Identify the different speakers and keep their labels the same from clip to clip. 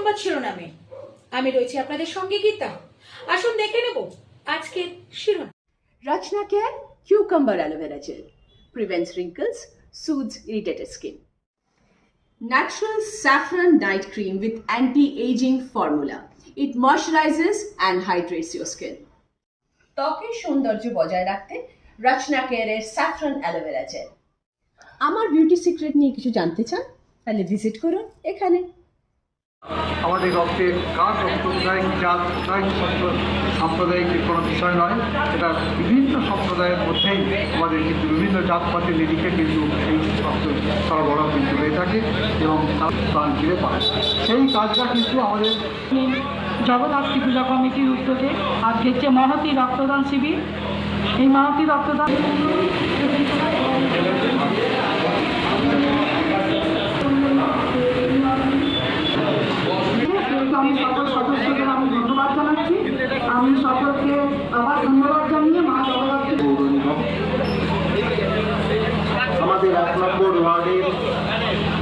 Speaker 1: সংবাদ শিরোনামে। আমি রয়েছি আপনাদের সঙ্গে গীতা। আসুন দেখে নেব আজকে শিরোনাম।
Speaker 2: Rachana care cucumber aloe vera gel prevents wrinkles shoes irritated skin. Natural saffron night cream with anti ageing formula. It moisturises and hydrates your skin. ত্বকের সৌন্দর্য বজায় রাখতে রচনা কেয়ারের স্যাফরন অ্যালোভেরা জেল। আমার বিউটি সিক্রেট নিয়ে কিছু জানতে চান, তাহলে ভিজিট করুন এখানে।
Speaker 3: আমাদের রক্তে কার রক্ত কোথায় কি জাত, সাম্প্রদায়িক কোনো বিষয় নয় এটা বিভিন্ন সম্প্রদায়ের মধ্যেই আমাদের কিন্তু বিভিন্ন জাতপাতের নিরিখে কিন্তু এই রক্ত সরবরাহ কিন্তু হয়ে থাকে এবং তার প্রাণ ফিরে পায়। সেই কাজটা কিন্তু আমাদের
Speaker 4: জগদ্ধাত্রী পূজা কমিটির উদ্যোগে আজকে হচ্ছে মহতি রক্তদান শিবির। এই মহতি রক্তদান আমি সকল সদস্যদের আমি ধন্যবাদ জানাচ্ছি। আমি সকলকে আবার ধন্যবাদ জানিয়ে মা জগদ্ধাত্রী
Speaker 5: আমাদের এক নম্বর ওয়ার্ডের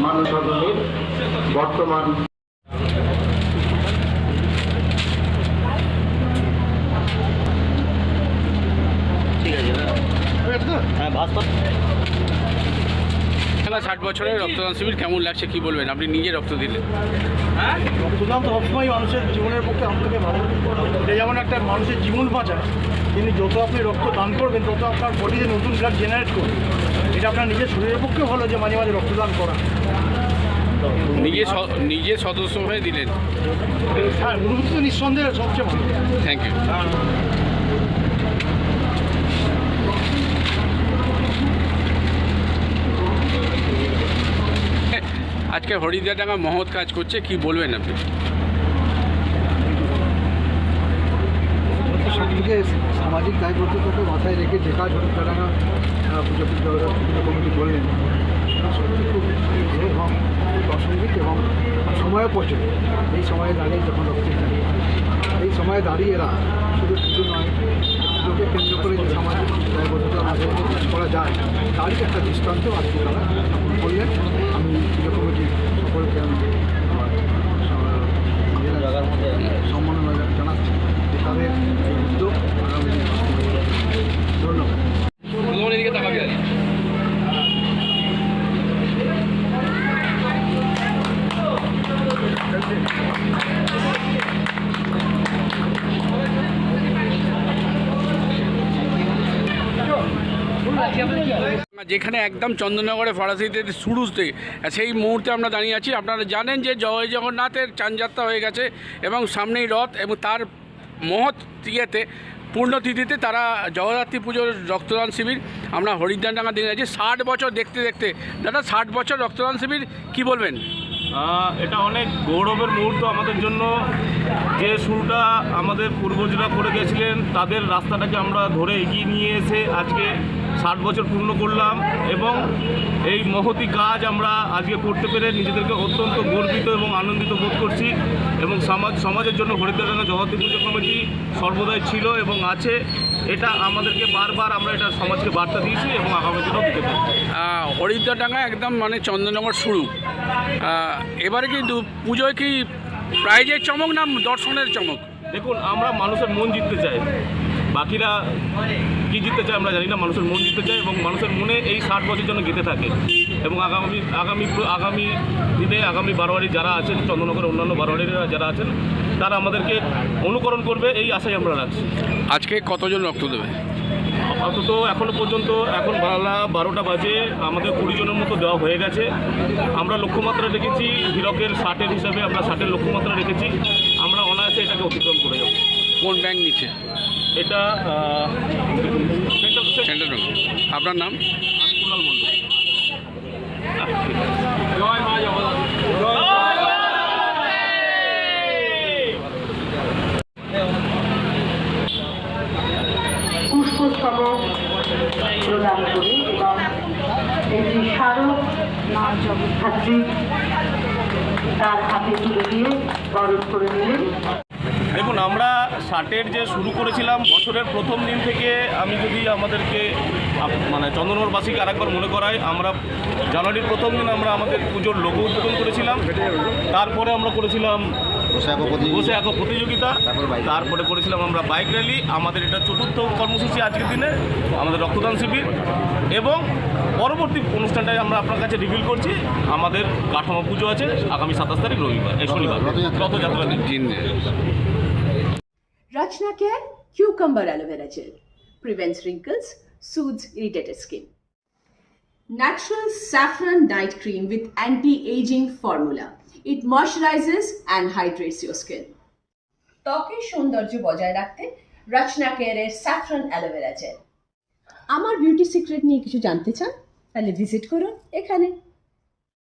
Speaker 5: মানুষ সদনের বর্তমান
Speaker 6: খেলা ষাট বছরের রক্তদান শিবির কেমন লাগছে কি বলবেন? আপনি নিজে রক্ত দিলেন।
Speaker 7: রক্তদান তো সবসময় মানুষের জীবনের পক্ষে থেকে ভালো। এটা যেমন একটা মানুষের জীবন বাঁচায় কিন্তু যত আপনি রক্ত দান করবেন তত আপনার বডিতে নতুন ব্লাড জেনারেট করবে। এটা আপনার নিজের শরীরের পক্ষে ভালো যে মাঝে মাঝে রক্তদান করা।
Speaker 6: নিজে নিজে সদস্য হয়ে দিলেন।
Speaker 7: হ্যাঁ অনুভূতি তো নিঃসন্দেহে সবচেয়ে ভালো।
Speaker 6: থ্যাংক ইউ আজকে হরিদাডাঙ্গা মহৎ কাজ করছে, কি বলবেন আপনি?
Speaker 3: সবদিকে সামাজিক দায়বদ্ধতাকে মাথায় রেখে যে কাজ হরিদারানা পুজো পুজো কমিটি করলেন সত্যি খুব এবং প্রাসঙ্গিক এবং সময় পছন্দ এই সময়ে দাঁড়িয়ে যখন দাঁড়িয়ে এই সময়ে দাঁড়িয়ে এরা শুধু পুজো নয়, পুজোকে কেন্দ্র করে যে সামাজিক দায়বদ্ধতা করা যায়, তারই একটা দৃষ্টান্ত আজকে তারা স্থাপন করলেন আমি পুজো কমিটি সকলকে আমি আমার আহ, সম্মাননা জানাচ্ছি উদ্যোগ ধন্যবাদ।
Speaker 6: যেখানে একদম চন্দননগরে ফরাসিতে শুরুতে সেই মুহূর্তে আমরা দাঁড়িয়ে আছি। আপনারা জানেন যে জয় জগন্নাথের চানযাত্রা হয়ে গেছে এবং সামনেই রথ এবং তার মহৎ ইয়েতে, পূর্ণতিথিতে তারা জগদ্ধাত্রী পুজোর রক্তদান শিবির, আমরা হরিদ্বার ডাঙা দিয়ে আছি ষাট বছর দেখতে দেখতে, দাদা ষাট বছর রক্তদান শিবির, কি বলবেন?
Speaker 8: এটা অনেক গৌরবের মুহূর্ত আমাদের জন্য। যে শুরুটা আমাদের পূর্বজরা করে গেছিলেন, তাদের রাস্তাটাকে আমরা ধরে এগিয়ে নিয়ে এসে আজকে ষাট বছর পূর্ণ করলাম এবং এই মহতি কাজ আমরা আজকে করতে পেরে নিজেদেরকে অত্যন্ত গর্বিত এবং আনন্দিত বোধ করছি এবং সমাজ সমাজের জন্য হরিদ্বারাঙ্গা জগতী পুজো কমিটি সর্বদাই ছিল এবং আছে। এটা আমাদেরকে বারবার আমরা এটা সমাজকে বার্তা দিয়েছি এবং আগামী দিনেও দিতে পারি।
Speaker 6: আহ, হরিদ্বারডাঙ্গা একদম মানে চন্দননগর শুরু। এবারে কি দু- পুজোয় কি প্রাইজের চমক না দর্শনের চমক?
Speaker 8: দেখুন আমরা মানুষের মন জিততে চাই। বাকিরা কি জিততে চায় আমরা জানি না মানুষের মন জিততে চায় এবং মানুষের মনে এই ষাট বছর জন্য গেঁথে থাকে। এবং আগামী আগামী আগামী দিনে আগামী বারোয়ারি যারা আছেন চন্দ্রনগরের অন্যান্য বারোয়ারিরা যারা আছেন তারা আমাদেরকে অনুকরণ করবে এই আশাই আমরা রাখছি।
Speaker 6: আজকে কতজন রক্ত দেবে?
Speaker 8: অন্তত এখনও পর্যন্ত এখন বেলা বারোটা বাজে আমাদের কুড়ি জনের মতো দেওয়া হয়ে গেছে। আমরা লক্ষ্যমাত্রা রেখেছি হীরকের ষাটের হিসাবে আমরা ষাটের লক্ষ্যমাত্রা রেখেছি। আমরা অনায়াসে এটাকে অতিক্রম করে যাব।
Speaker 6: কোন ব্যাংক নিচ্ছে?
Speaker 8: এটা
Speaker 6: সেন্ট্রাল ব্যাংক আপনার নাম?
Speaker 8: আমি কুণাল মণ্ডল
Speaker 4: পুষ্পস্তবক প্রদান করে এবং একটি স্মারক তার হাতে তুলে দিয়ে বরণ করে নিলেন।
Speaker 8: দেখুন আমরা শার্টের যে শুরু করেছিলাম বছরের প্রথম দিন থেকে আমি যদি আমাদেরকে মানে চন্দননগরবাসীকে আরেকবার মনে করাই আমরা জানুয়ারির প্রথম দিন আমরা আমাদের পুজোর লোগো উদ্বোধন করেছিলাম। তারপরে আমরা করেছিলাম বসে এক প্রতিযোগিতা। তারপরে করেছিলাম আমরা বাইক র্যালি আমাদের এটা চতুর্থ কর্মসূচি আজকের দিনে আমাদের রক্তদান শিবির। এবং পরবর্তী অনুষ্ঠানটাই আমরা আপনার কাছে রিভিল করছি। আমাদের কাঠামো পুজো আছে আগামী সাতাশ তারিখ রবিবার এই শনিবার রথযাত্রা। দিন।
Speaker 6: দিন
Speaker 2: Care Cucumber Aloe Vera Gel prevents wrinkles, soothes irritated skin. Natural saffron night cream with anti-aging formula. It moisturizes and hydrates your skin. ত্বকের সৌন্দর্য বজায় রাখতে রচনা কেয়ারের স্যাফরন অ্যালোভেরা জেল আমার বিউটি সিক্রেট নিয়ে কিছু জানতে চান তাহলে ভিজিট করুন এখানে